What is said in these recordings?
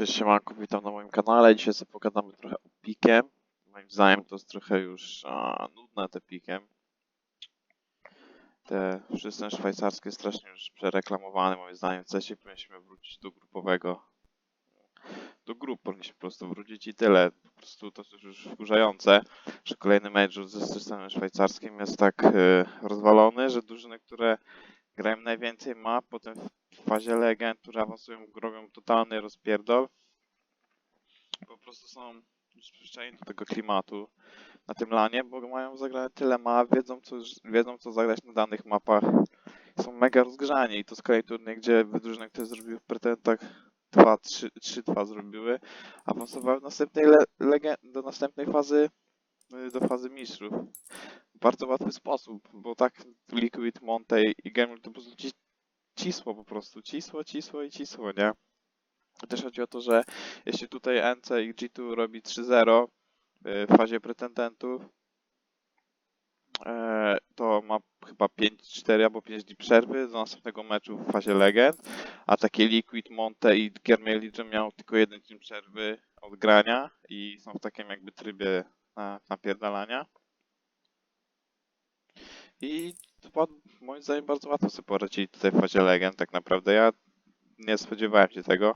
Cześć, siemanko, witam na moim kanale. Dzisiaj sobie pogadamy trochę o pikiem. Moim zdaniem to jest trochę już a, nudne te pikiem. Te wszyscy szwajcarskie strasznie już przereklamowane. Moim zdaniem w CESie powinniśmy wrócić do grupowego. Do grup powinniśmy po prostu wrócić i tyle. Po prostu to jest już wkurzające, że kolejny mecz ze systemem szwajcarskim jest tak e, rozwalony, że drużyny, które grają najwięcej map, potem w fazie legend, które awansują, robią totalny rozpierdol. Po prostu są przyzwyczajeni do tego klimatu na tym lanie, bo mają zagrane tyle map, wiedzą co, wiedzą co zagrać na danych mapach. Są mega rozgrzani i to z kolei turniej, gdzie drużyny, które zrobiły w pretendach 2, 3, 3-2 zrobiły, awansowały następnej, le, do następnej fazy, y, do fazy mistrzów. W bardzo łatwy sposób, bo tak Liquid, Monte i Gamer to po prostu ci, cisło po prostu, cisło, cisło i cisło, nie? Też chodzi o to, że jeśli tutaj NC i G2 robi 3-0 y, w fazie pretendentów, e, to ma chyba 5-4 albo 5 dni przerwy do następnego meczu w fazie legend, a takie Liquid, Monte i Germier Legion miał tylko jeden dzień przerwy od grania i są w takim jakby trybie na, napierdalania. I moim zdaniem bardzo łatwo sobie poradzili tutaj w fazie legend, tak naprawdę. Ja nie spodziewałem się tego.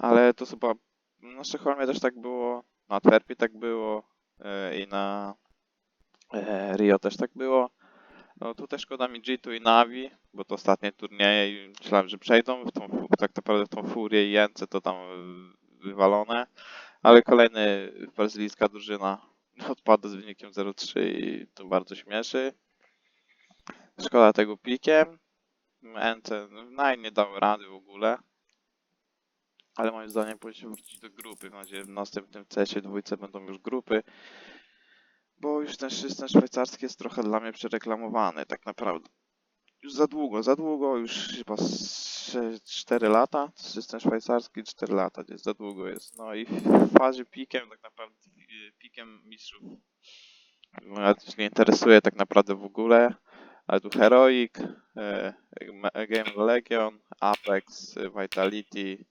Ale to chyba na Sztokholmie też tak było, na Antwerpii tak było e, i na e, Rio też tak było. No tutaj szkoda mi G2 i Navi, bo to ostatnie turnieje i myślałem, że przejdą w tą, tak naprawdę w tą Furię i Jence to tam wywalone. Ale kolejny brazylijska drużyna odpada z wynikiem 0-3 i to bardzo śmieszy. Szkoda tego pikiem. Ence naj nie dał rady w ogóle. Ale moim zdaniem powinniśmy wrócić do grupy. Mam nadzieję, w następnym CS-ie dwójce będą już grupy. Bo już ten system szwajcarski jest trochę dla mnie przereklamowany, tak naprawdę. Już za długo, za długo, już chyba 4 lata. System szwajcarski 4 lata, gdzieś za długo jest. No i w fazie pikiem, tak naprawdę pikiem mistrzów. Też nie interesuje tak naprawdę w ogóle. Ale tu Heroic, e, Game Legion, Apex, Vitality,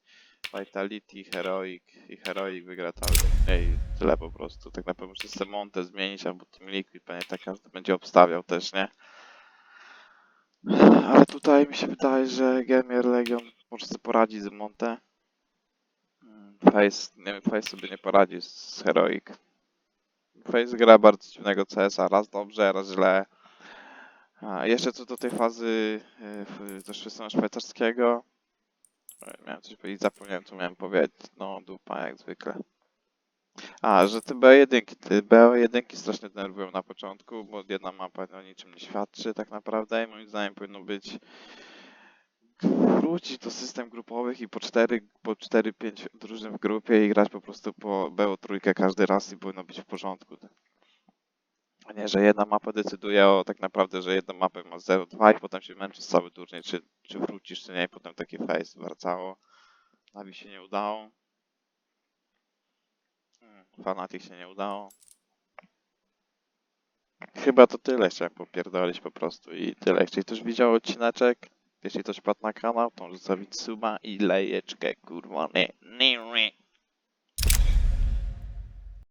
Vitality, Heroic i Heroic wygra cały turniej. Tyle po prostu. Tak naprawdę muszę sobie Monte zmienić, albo Team Liquid, pewnie tak każdy będzie obstawiał też, nie? Ale tutaj mi się wydaje, że Gemier Legion może sobie poradzić z Monte. Face, nie wiem, Face sobie nie poradzi z Heroic. Face gra bardzo dziwnego CS-a, raz dobrze, raz źle. A jeszcze co do tej fazy w- do systemu szwajcarskiego. E, Miałem coś powiedzieć, zapomniałem co miałem powiedzieć. No dupa jak zwykle. A, że te BO1, te BO1 strasznie denerwują na początku, bo jedna mapa o niczym nie świadczy tak naprawdę i moim zdaniem powinno być wrócić do system grupowych i po 4, po 4-5 drużyn w grupie i grać po prostu po BO3 każdy raz i powinno być w porządku. A nie, że jedna mapa decyduje o tak naprawdę, że jedna mapę ma 0-2 i potem się męczysz cały turniej, czy, czy wrócisz, czy nie, i potem taki face wracało. Nawi się nie udało. Hmm, Fanatic się nie udało. Chyba to tyle chciałem popierdolić po prostu i tyle. Jeśli ktoś widział odcineczek, jeśli ktoś padł na kanał, to zostawić suba i lejeczkę, kurwa, nie, nie, nie.